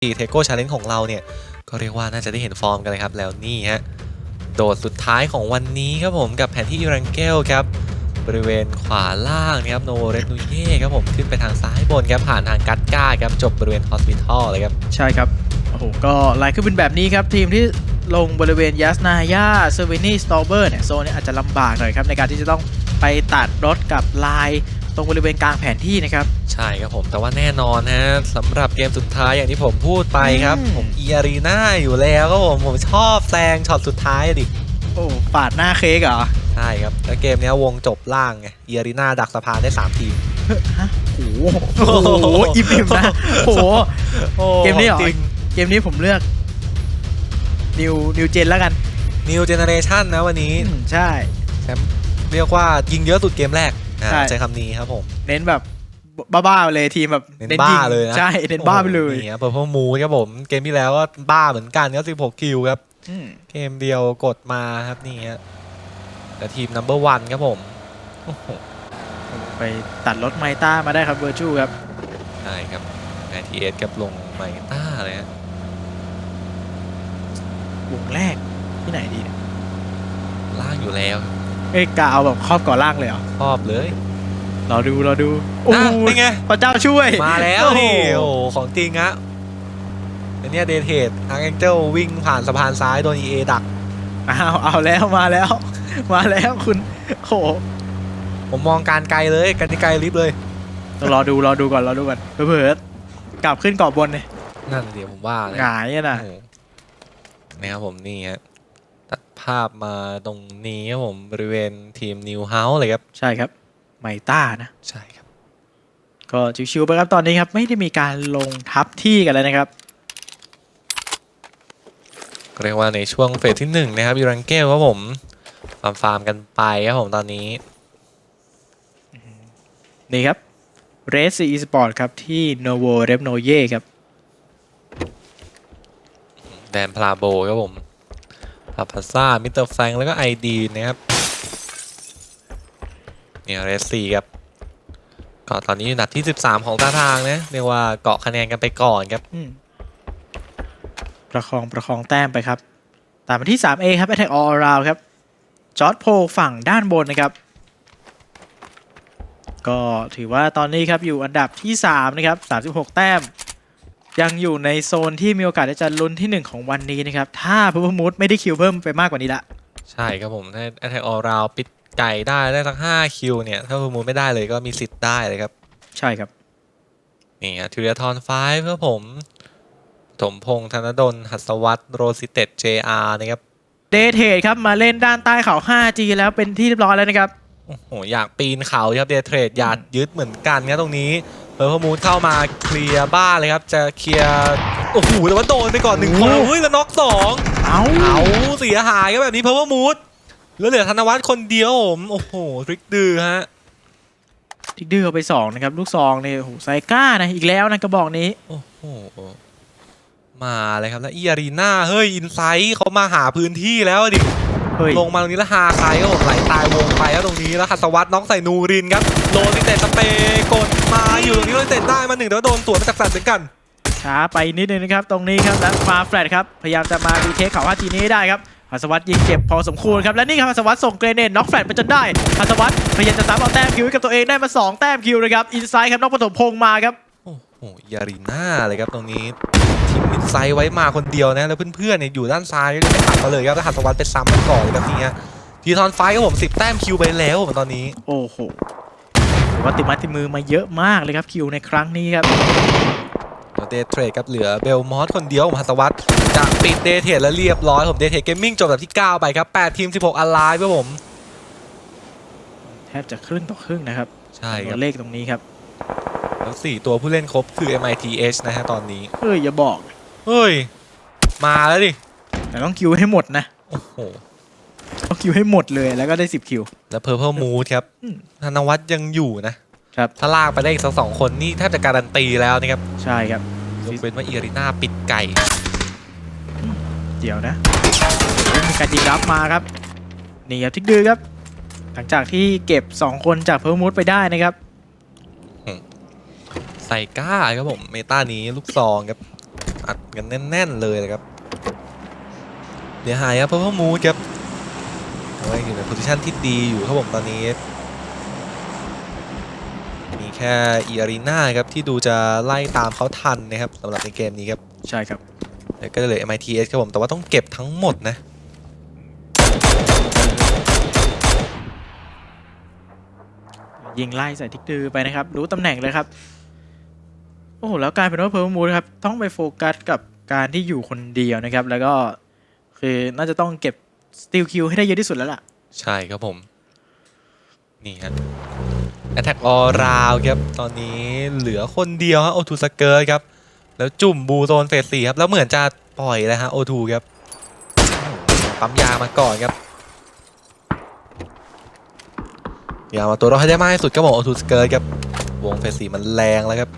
เทโก้ชาเลนจ์ของเราเนี่ย ก็เรียกว่าน่าจะได้เห็นฟอร์มกันเลยครับ แล้วนี่ฮะ โดดสุดท้ายของวันนี้ครับผมกับแผนที่อิรังเกลครับ บริเวณขวาล่างนะครับโนเรนูเย่ครับผมขึ้นไปทางซ้ายบนครับผ่านทางกัตกาครับ จบบริเวณฮอสพิทอลเลยครับ ใช่ครับ โอ้โห ก็ไลายขึ้นเป็นแบบนี้ครับ ทีมที่ลงบริเวณยัสนายาเซเวนี่สตอเบอร์เนี่ยโซนนี้อาจจะลำบากหน่อยครับ ในการที่จะต้องไปตัดรถกับลาย ตรงบริเวณกลางแผนที่นะครับ ใช่ครับผมแต่ว่าแน่นอนฮะสำหรับเกมสุดท้ายอย่างที่ผมพูดไปครับ อืม ผมอีอารีนาอยู่แล้วครับผมผมชอบแซงช็อตสุดท้ายอะดิ โอ้ปาดหน้าเค้กเหรอใช่ครับ แล้วเกมเนี้ยวงจบล่างไงอีอารีนาดักสะพานได้ 3 ทีม ฮะโอ้โหโอ้โหอิ่มๆนะโอ้โห เกมนี้เหรอจริงเกมนี้ผมเลือก นิวนิวเจนแล้วกัน New Generation นะวันนี้อืมใช่ แชมป์เรียกว่ายิงเยอะสุดเกมแรก อ่าใช่ ใช้คำนี้ครับผม เน้นแบบบ้าๆไปเลยทีมแบบเน้นบ้ายิงเลยนะใช่เน้นบ้าไปเลยโอ้โหนี่ครับเปิดพมูครับผม เกมที่แล้วก็บ้าเหมือนกันก็16คิวครับ อืม เกมเดียวกดมาครับนี่ฮะแต่ทีม number one ครับผมโอ้โหไปตัดรถไมต้ามาได้ครับเวอร์จูครับ ใช่ครับ ITS กับลงไมต้าเลยฮะวงแรกที่ไหนดีเนี่ยล่างอยู่แล้ว เอ้ยกะเอาแบบครอบก่อล่างเลยเหรอชอบเลย รอดูรอดูโอ้นะโหเป็นไง พระเจ้าช่วยมาแล้วโอ้โหนี่โอ้โหของจริงฮะอันเนี้ยเดทเทดทางแองเจิลวิ่งผ่านสะพานซ้ายโดน EA ดักเอาเอาแล้วมาแล้ว มาแล้วคุณโอ้โหผมมองการไกลเลยกันที่ไกลลิฟต์เลย ต้องรอดูรอดูก่อนรอดูก่อนเผื่อๆกลับขึ้นเกาะบนเนี่ยนั่นเดี๋ยวผมว่าเลยหงายอะนะโอ้โหนะครับผมนี่ฮะตัด ภาพมาตรงนี้ครับผมบริเวณทีมนิวเฮาส์เลยครับ ใช่ครับ ไมต้านะ ใช่ครับ ก็ชิวๆไปครับตอนนี้ครับ ไม่ได้มีการลงทับที่กันเลยนะครับก็เรียกว่าในช่วงเฟสที่หนึ่งนะครับยูรังเกลครับผมฟาร์มฟาร์มกันไปครับผมตอนนี้ นี่ครับเรสซีสปอร์ตครับ ที่โนโวเรฟโนเย่ครับ แดนพลาโบครับผมพาพาซ่า มิสเตอร์แฟงแล้วก็ไอดีนะครับ เนี่ยเรสซี่ครับ ก็ตอนนี้อยู่อันดับที่ 13 ของตาทางนะ เรียกว่าเกาะคะแนนกันไปก่อนครับ ประคองประคองแต้มไปครับ ตามมาที่ 3A ครับ Attack All Around ครับ จอร์ดโพฝั่งด้านบนนะครับ ก็ถือว่าตอนนี้ครับอยู่อันดับที่ 3 นะครับ 36 แต้ม ยังอยู่ในโซนที่มีโอกาสที่จะลุ้นที่ 1 ของวันนี้นะครับ ถ้าพูพมูดไม่ได้คิวเพิ่มไปมากกว่านี้ละ ใช่ครับผมถ้า Attack All Round ปิดไก่ได้ได้ทั้ง5คิวเนี่ย ถ้าฟูมูลไม่ได้เลยก็มีสิทธิ์ได้เลยครับ ใช่ครับ นี่ฮะทูเรียทอนไฟเพื่อผมถมพงษ์ธนดล หัสวัตรโรซิเต็ด JR นะครับเดทเทดครับ มาเล่นด้านใต้เขา 5G แล้วเป็นที่เรียบร้อยแล้วนะครับ โอ้โห อยากปีนเขาครับเดย์เทรดอยากยึดเหมือนกันครับตรงนี้ เพิร์พมูลเข้ามาเคลียร์บ้านเลยครับ จะเคลียร์โอ้โหแต่ว่าโดนไปก่อนหนึ่งคนโอ้โหเฮ้ยแล้วน็อกสองเอาเอาเสียหายก็แบบนี้เพิร์พมูลแล้วเหลือธนวัฒน์คนเดียวผมโอ้โหทริกดื้อฮะทิกดื้อเอาไป2นะครับลูกซองเนี่ยโอ้โหไซก้านะอีกแล้วนะกระบอกนี้โอ้โหมาเลยครับแล้วอีอารีนาเฮ้ยอินไซต์เขามาหาพื้นที่แล้วดิ เฮ้ย ลงมาตรงนี้แล้วฮาใครก็ผมไหลตายวงไปแล้วตรงนี้แล้วหัสวัตน้องใส่นูรินครับโดนติเตสเปย์กดมาอยู่ตรงนี้โดนเตะได้มาหนึ่งแต่ว่าโดนสวนมาจากแฟลตเหมือนกันช้าไปนิดนึงนะครับ ตรงนี้ครับแล้วมาแฟลตครับ พยายามจะมาดีเทคเขาว่าทีนี้ให้ได้ครับหัสวัตยิงเจ็บพอสมควรครับ และนี่ครับหัสวัตส่งเกรเนตน็อกแฟลตไปจนได้หัสวัตพยายามจะซ้ำเอาแต้มคิวให้กับตัวเองได้มา 2 แต้มคิวเลยครับอินไซด์ครับนอกปฐมพงษ์มาครับ โอ้โหยารีน่าเลยครับตรงนี้ทีมอินไซต์ไว้มาคนเดียวนะ แล้วเพื่อนๆเนี่ยอยู่ด้านซ้ายก็ไม่ขับมาเลยครับแล้วหัสวัตไปซ้ำมันก่อนเลยแบบนี้ฮะทีทอนไฟก็ผมสิบแต้มคิวไปแล้วผมตอนนี้ โอ้โหถือว่าติดไมาติดมือมาเยอะมากเลยครับคิวในครั้งนี้ครับแล้วเดทเทรดครับเหลือเบลมอสคนเดียวผมหัสวัตจะปิดเดทเทรดแล้วเรียบร้อยผมเดทเทรดเกมมิ่งจบแบบที่ 9 ไปครับ 8 ทีม 16อันไลน์เพื่อผม แทบจะครึ่งต่อครึ่งนะครับใช่คตัรับวเลขตรงนี้ครับ แล้วสี่ตัวผู้เล่นครบคือ MITH นะฮะตอนนี้ เอ้ยอย่าบอก เฮ้ย มาแล้วดิ แต่ต้องคิวให้หมดนะ โอ้โห ต้องคิวให้หมดเลยแล้วก็ได้ 10 คิว แล้ว Purple Mood ครับ อืม ธนวัฒน์ยังอยู่นะ ครับ ถ้าลากไปได้อีกสักสองคนนี่แทบจะการันตีแล้วนะครับใช่ครับ ยกเว้นว่าอีริน่าปิดไก่ เดี๋ยวนะมีการยิงรับมาครับ นี่ครับทิกดือครับ หลังจากที่เก็บ 2 คนจากเพิ่มมูดไปได้นะครับ ใส่ก้าครับผมเมตานี้ลูกซองครับอัดกันแน่น ๆ เลยนะครับเดี๋ยวหายครับเพราะว่ามูดครับเอาไว้อยู่ในโพซิชันที่ดีอยู่ครับผมตอนนี้ มีแค่อีอารีนาครับที่ดูจะไล่ตามเขาทันนะครับสำหรับในเกมนี้ครับใช่ครับ แล้วก็เหลือ MITS ครับผมแต่ว่าต้องเก็บทั้งหมดนะยิงไล่ใส่ทิกดือไปนะครับ รู้ตำแหน่งเลยครับ โอ้โหแล้วกลายเป็นว่าเพอร์มูครับต้องไปโฟกัสกับการที่อยู่คนเดียวนะครับ แล้วก็คือน่าจะต้องเก็บสติลคิวให้ได้เยอะที่สุดแล้วล่ะ ใช่ครับผม นี่ฮะ Attack All Round ครับ ตอนนี้เหลือคนเดียวฮะโอทูสเกอร์ครับ แล้วจุ่มบูโซนเฟสสี่ครับ แล้วเหมือนจะปล่อยแล้วฮะโอทูครับปั๊มยามาก่อนครับยามาตัวเราให้ได้มากที่สุดก็บอกโอทูสเกอร์ครับ วงเฟสสี่มันแรงแล้วครับ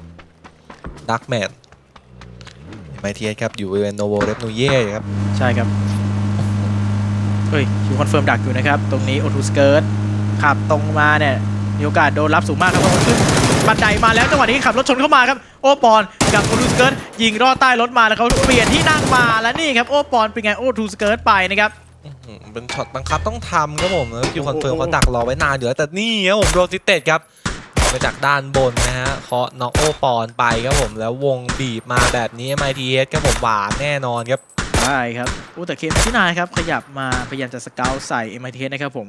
ดักแมนไมทีครับ อยู่บริเวณโนโวเรฟนูเย่ครับ ใช่ครับ เฮ้ยคิวคอนเฟิร์มดักอยู่นะครับ ตรงนี้โอทูสเกิร์ตขับตรงมาเนี่ยมีโอกาสโดนรับสูงมากครับเพราะว่าขึ้นบันไดมาแล้วจังหวะนี้ขับรถชนเข้ามาครับ โอปอนกับโอทูสเกิร์ตยิงรอดใต้รถมาแล้วเขาเปลี่ยนที่นั่งมาแล้วนี่ครับโอปอนเป็นไงโอทูสเกิร์ตไปนะครับอื้อหือเป็นช็อตบังคับต้องทำครับผมแล้วคิวคอนเฟิร์มโอ้โหเขาดักรอไว้นานอยู่แล้วแต่นี่ครับผมโรติเต็ดครับ มาจากด้านบนนะฮะเคาะน็อกโอปอนไปครับผมแล้ววงบีบมาแบบนี้ MITS ครับผมหวานแน่นอนครับใช่ครับอู้แต่เคมที่นายครับขยับมาพยายามจะสเกลใส่ m i t นะครับผม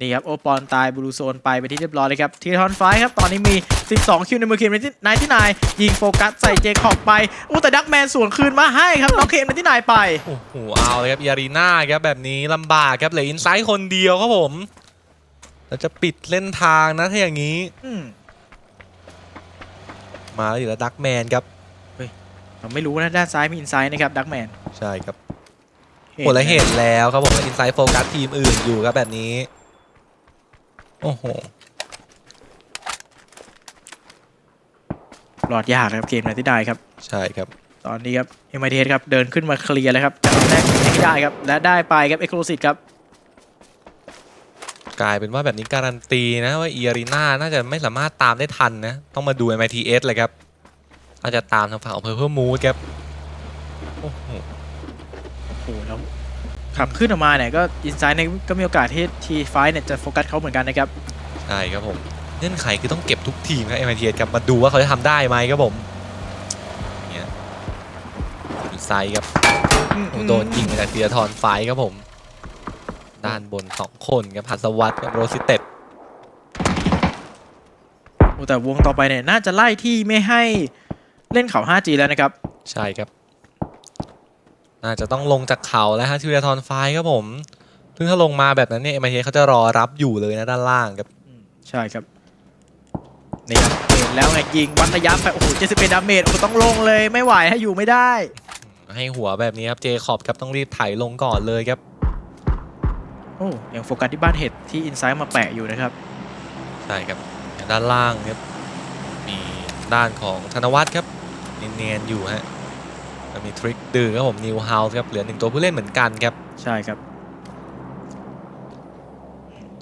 นี่ครับโอปอนตายบลูโซนไปไปนที่เรียบร้อยเลยครับทีทอนไฟครับตอนนี้มี 12 คิวในมือเคมนายที่นายยิงโฟกัสใส่เจคอบไปอู้แต่ดักแมนสวนคืนมาให้ครับน้องเคมนายที่นายไปโอ้โหเอาเลยครับยารีนาครับแบบนี้ลำบากครับเหลืออินไซด์คนเดียวครับผมแล้วจะปิดเล่นทางนะถ้าอย่างนี้อื มมาแล้วอยู่แล้วดักแมนครับผมไม่รู้นะด้านซ้ายมีอินไซด์นะครับดักแมนใช่ครับโอ้แล้วเห็นแล้วครับผมอินไซด์โฟกัสทีมอื่นอยู่ครับแบบนี้ โอ้โหหลอดยากครับเกมนายที่นายครับ ใช่ครับ ตอนนี้ครับ m i t ครับเดินขึ้นมาเคลียร์แล้วครับจะเอาแรกให้ได้ครับและได้ไปครับเอ็กโคลซิตครับ กลายเป็นว่าแบบนี้การันตีนะว่าอีอารีนาน่าจะไม่สามารถตามได้ทันนะ ต้องมาดู MITS เลยครับอาจจะตามทางฝั่งของ Purple Moon ครับโอ้โหโอ้โหแล้วขับขึ้นออกมาเนี่ยก็อินไซด์เนี่ยก็มีโอกาสที่ทีไฟเนี่ยจะโฟกัสเขาเหมือนกันนะครับใช่ครับผมเงื่อนไขคือต้องเก็บทุกทีมครับ MITS ครับมาดูว่าเขาจะทำได้ไหมครับผมเนี่ยอีไซครับโอ้โดนยิงมาจากเทียทอนไฟครับผม ด้านบน2คนครับพัสวัตกับโรซิเต็ดโอ้แต่วงต่อไปเนี่ยน่าจะไล่ที่ไม่ให้เล่นเขา 5G แล้วนะครับ ใช่ครับ น่าจะต้องลงจากเขาแล้วฮะทิวเทอนไฟครับผมซึ่งถ้าลงมาแบบนั้นเนี่ย MITS เขาจะรอรับอยู่เลยนะด้านล่างครับใช่ครับนี่ครับเห็นแล้วไงยิงวัดระยะไปโอ้โห71ดาเมจโอ้โหต้องลงเลยไม่ไหวให้อยู่ไม่ได้ ให้หัวแบบนี้ครับเจคอบครับต้องรีบไถลงก่อนเลยครับ โอ้ยังโฟกัสที่บ้านเห็ดที่อินไซด์มาแปะอยู่นะครับ ใช่ครับด้านล่างครับมีด้านของธนวัฒน์ครับเนียนๆอยู่ฮะแล้วมีทริกดื้อครับผมนิวเฮาส์ครับเหลือหนึ่งตัวผู้เล่นเหมือนกันครับ ใช่ครับ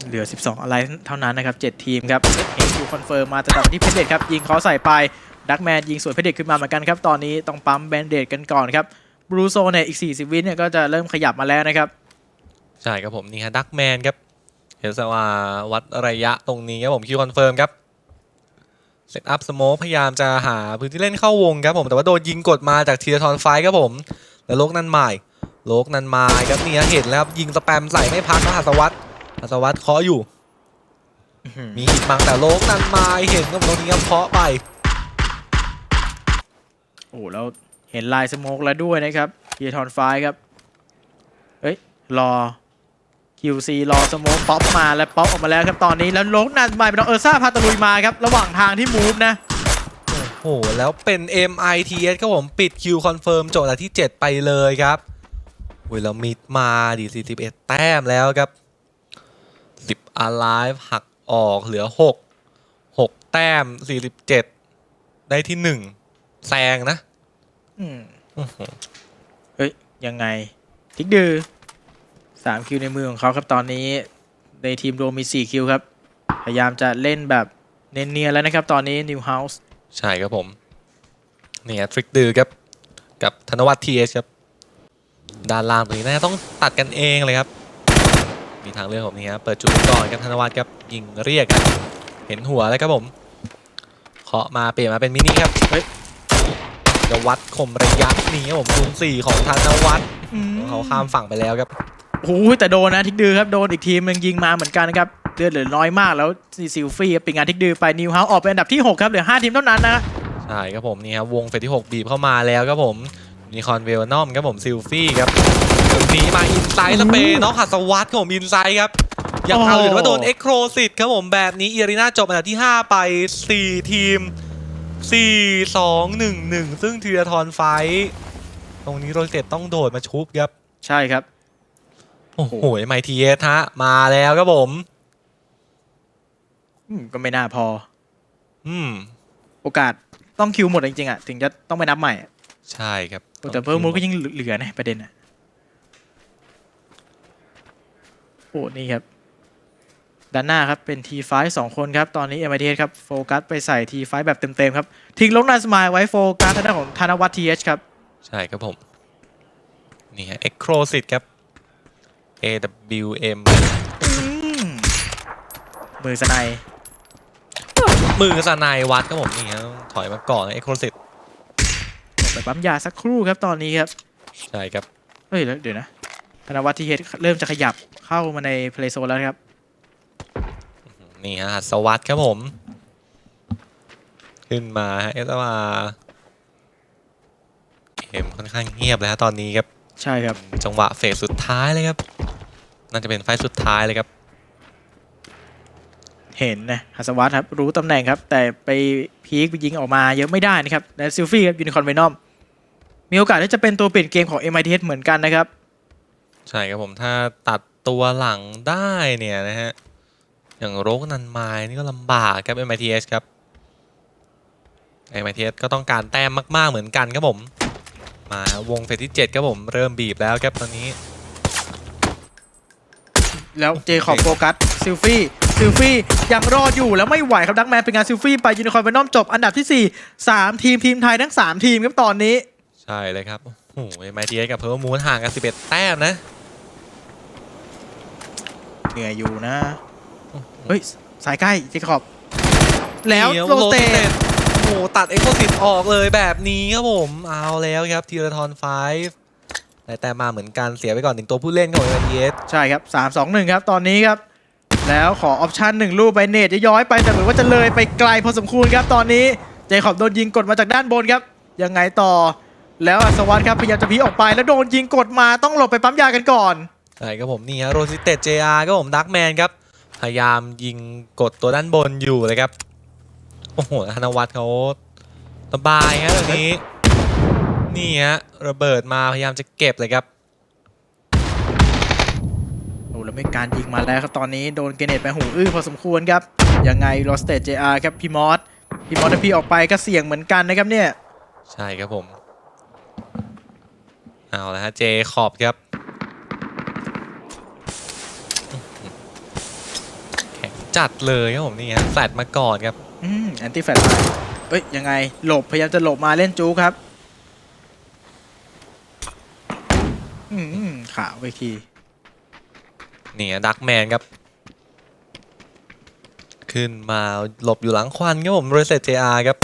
เหลือ 12 อะไรเท่านั้นนะครับ 7 ทีมครับเห็นอยู่คอนเฟิร์มมาจะตัดที่เพชรเดชครับ ยิงเขาใส่ไปดักแมนยิงสวนเพชรเดชขึ้นมาเหมือนกันครับ ตอนนี้ต้องปั๊มแบนเดดกันก่อนครับบรูโซเนี่ยอีก 40 วิเนี่ยก็จะเริ่มขยับมาแล้วนะครับ ใช่ครับผมนี่ฮะดักแมนครับเห็นสว่าวัดระยะตรงนี้ครับผมคิวคอนเฟิร์มครับเซตอัพสโมพยายามจะหาพื้นที่เล่นเข้าวงครับผมแต่ว่าโดนยิงกดมาจากทีละทอนไฟครับผม แล้วโลกนันไมายโลกนันไมายครับเนี่ยเห็นแล้วครับยิงสแปมใส่ไม่พักนะหัสวัตหัสวัตเคาะอยู่ มีหินบังแต่โลกนันไมายเห็นครับตรงนี้ครับเคาะไปโอ้แล้วเห็นลายสโมกแล้วด้วยนะครับเฮียทอนไฟครับเอ้ยรอ QC รอสโมกป๊อปมาแล้วป๊อปออกมาแล้วครับตอนนี้แล้วลงนันไปเป็นน้องเออร์ซ่าพาตะลุยมาครับ ระหว่างทางที่มูฟนะ โอ้โห แล้วเป็น MITS ครับผมปิดคิวคอนเฟิร์มโจทย์อันที่ 7 ไปเลยครับอุ้ยแล้วมิดมาดี41 แต้มแล้วครับ 10 alive หักออกเหลือ 6 6 แต้ม 47 ได้ที่ 1 แซงนะ อืมอื้อหือเฮ้ย ยังไง ทิกดือ สามคิวในมือของเขาครับตอนนี้ในทีมรวมมี4คิวครับ พยายามจะเล่นแบบเนียนๆแล้วนะครับ ตอนนี้นิวเฮาส์ใช่ครับผมนี่ฮะทริกดือครับ กับธนวัฒน์ทีเอชครับ ด้านล่างตรงนี้น่าจะต้องตัดกันเองเลยครับ มีทางเลือกของนี้ครับเปิดจุดไปก่อนครับธนวัฒน์ครับยิงเรียกครับ เห็นหัวแล้วครับผมเคาะมาเปลี่ยนมาเป็นมินิครับเฮ้ยจะวัดคมระยะนี้ครับผมคูณสี่ของธนวัฒน์อืมเขาข้ามฝั่งไปแล้วครับ โอ้โหแต่โดนนะทิกดือครับโดนอีกทีมหนึงยิงมาเหมือนกันนะครับเลือดเหลือน้อยมากแล้วซิลฟี่ครับเป็นงานทิกดือไปนิวเฮาส์ออกเป็นอันดับที่ 6 ครับเหลือ 5 ทีมเท่านั้นนะใช่ครับผมนี่ครับวงเฟสที่ 6 บีบเข้ามาแล้วครับผมมีคอนเวลนอมครับผมซิลฟี่ครับตรงนี้มาอินไซด์สเปย์น้องหัสวัตครับผมอินไซด์ครับยังเอาอยู่แต่ว่าโดนเอ็กโครสิตครับผมแบบนี้เอริน่าจบอันดับที่ 5 ไป 4 ทีม 4 2 1 1 ซึ่งทีรทอนไฟท์ตรงนี้โรเซตต้องโดดมาชุบครับ ใช่ครับ โอ้โหไมทีเอสฮะ มาแล้วครับผม อืมก็ไม่น่าพอ อืม โอกาสต้องคิวหมดจริงๆอะ ถึงจะต้องไปนับใหม่อะใช่ครับแต่เพิ่มมูลก็ยังเหลือนะประเด็นอะ โอ้นี่ครับ ด้านหน้าครับเป็น T5 สองคนครับ ตอนนี้ m i t ครับ โฟกัสไปใส่ T5 แบบเต็มๆครับ ทิ้งลงนันสมายไว้โฟกัสทางด้านของธนวัฒน์ TH ครับ ใช่ครับผม นี่ฮะเอ็กโครสิตครับ AWM อืมมือสไนด์มือสนายวัดครับผมนี่ฮะถอยมาก่อนเอ็กโครสิตไปปั๊มยาสักครู่ครับตอนนี้ครับ ใช่ครับ เฮ้ยแล้วเดี๋ยวนะธนวัฒน์ TH เริ่มจะขยับเข้ามาใน play zone แล้วนะครับ นี่ฮะหัสวัตครับผม ขึ้นมาเอสมาเกมค่อนข้างเงียบเลยฮะตอนนี้ครับ ใช่ครับ จังหวะเฟสสุดท้ายเลยครับ น่าจะเป็นไฟล์สุดท้ายเลยครับ เห็นนะฮัสวัตครับรู้ตำแหน่งครับ แต่ไปพีคไปยิงออกมาเยอะไม่ได้นะครับและซิลฟี่ครับยูนิคอนเวนอมมีโอกาสที่จะเป็นตัวเปลี่ยนเกมของ MITH เหมือนกันนะครับ ใช่ครับผมถ้าตัดตัวหลังได้เนี่ยนะฮะ อย่างโรกนันไมายนี่ก็ลำบากครับ MITS ครับ MITS ก็ต้องการแต้มมาก ๆ เหมือนกันครับผม มาวงเฟสที่7ครับผมเริ่มบีบแล้วครับตอนนี้ แล้วเจคอบโฟกัสซิลฟี่ซิลฟี่ยังรอดอยู่แล้วไม่ไหวครับดักแมนเป็นงานซิลฟี่ไปยูนิคอนเวนอมจบอันดับที่ 4 3 ทีมทีมไทยทั้ง 3 ทีมครับตอนนี้ ใช่เลยครับ โอ้โห MITS กับเพ r ร์มูนห่างกัน 11 แต้มนะ เหนื่อยอยู่นะ เฮ้ย สายใกล้เจคอบ แล้วเดี๋ยโรเต Rotate โอ้โหตัดเอ็กโคสิตออกเลยแบบนี้ครับผมเอาแล้วครับทีละทอนไฟได้แต้มมาเหมือนกันเสียไปก่อนหนึ่งตัวผู้เล่นของ MITS ใช่ครับ 3 2 1 ครับ ตอนนี้ครับ แล้วขอออปชันหนึ่งลูกไปเนตจะย้อยไปแต่เหมือนว่าจะเลยไปไกลพอสมควรครับตอนนี้เจคอบโดนยิงกดมาจากด้านบนครับ ยังไงต่อ แล้วอัศวัตครับพยายามจะพีออกไปแล้วโดนยิงกดมาต้องหลบไปปั๊มยากันก่อนใช่ครับผมนี่ฮะโรซิเต JR ก็ผมดักแมนครับพยายามยิงกดตัวด้านบนอยู่เลยครับ โอ้โหธนวัฒน์เขาสบายฮะตรงนี้ นี่ฮะระเบิดมาพยายามจะเก็บเลยครับโอ้แล้วไม่การยิงมาแล้วครับตอนนี้โดนเกเนตไปหูอื้อพอสมควรครับ ยังไงโรสเตจเจอาร์ครับพี่มอสพี่มอสถ้าพี่ออกไปก็เสี่ยงเหมือนกันนะครับเนี่ย ใช่ครับผม เอาละฮะเจขอบครับ แข็งจัดเลยครับผมนี่ฮะแฟลตมาก่อนครับอืม แอนตี้แฟลชเอ้ยยังไงหลบพยายามจะหลบมาเล่นจูครับอืมขาไปทีนี่ดักแมนครับ ขึ้นมาหลบอยู่หลังควันครับผมโรเซตเจอาร์ครับ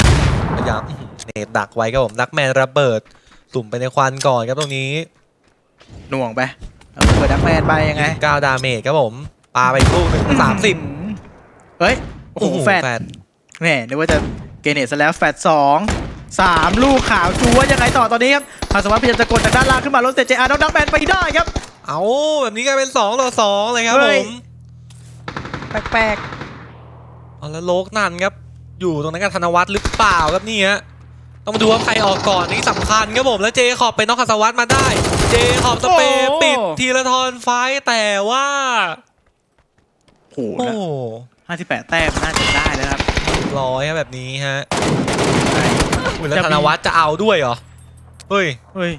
พยายามอื้อหือเนตดักไว้ครับผมดักแมนระเบิดสุ่มไปในควันก่อนครับตรงนี้หน่วงไปเอาเปิดดักแมนไปยังไง9ดาเมจครับผมปาไปอีกลูกหนึ่งสามสิบเฮ้ย โอ้โหแฟด แหมนึกว่าจะเกเนตซะแล้วแฟดสองสามลูกขาวจูว่ายังไงต่อตอนนี้ครับภาสวัสดิ์พยายามจะกดจากด้านล่างขึ้นมาโรสเตจเจอาร์น้องดักแมนไปได้ครับ เอาแบบนี้กลายเป็น2ต่อ2เลยครับเฮ้ผยมแปลกเอาแล้วโลกนันครับ อยู่ตรงนั้นกับธนวัฒน์หรือเปล่าครับนี่ฮะต้องมาดูว่าใครออกก่อนนี่สำคัญครับผมแล้วเจขอบไปน็อกคัสวัตมาได้ เจขอบสเปรย์ปิดทีละทอนไฟท์แต่ว่าๆโหโอ้ ห้าสิบแปดแต้มน่าจะได้แล้วครับ ร้อยครับแบบนี้ฮะใช่อุ๊ยแล้วจะมีธนวัฒน์จะเอาด้วยเหรอ เฮ้ย เฮ้ย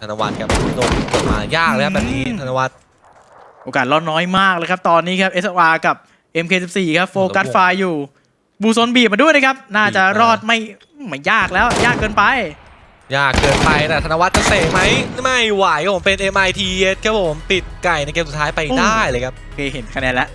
ธนวัฒน์ครับโดนกดมายากเลยครับแบบนี้อืมธนวัฒน์โอกาสรอดน้อยมากเลยครับ ตอนนี้ครับ SR กับ MK14 ครับโฟกัสโอ้โหไฟล์อยู่ บูซนบีบมาด้วยนะครับ น่าจะบีบมารอดไม่ไม่ยากแล้ว ยากเกินไป ยากเกินไปแต่ธนวัฒน์จะเสกไหมไม่ไหวครับผมเป็น MIT ครับผมปิดไก่ในเกมสุดท้ายไปได้เลยครับโอเคเห็นคะแนนแล้ว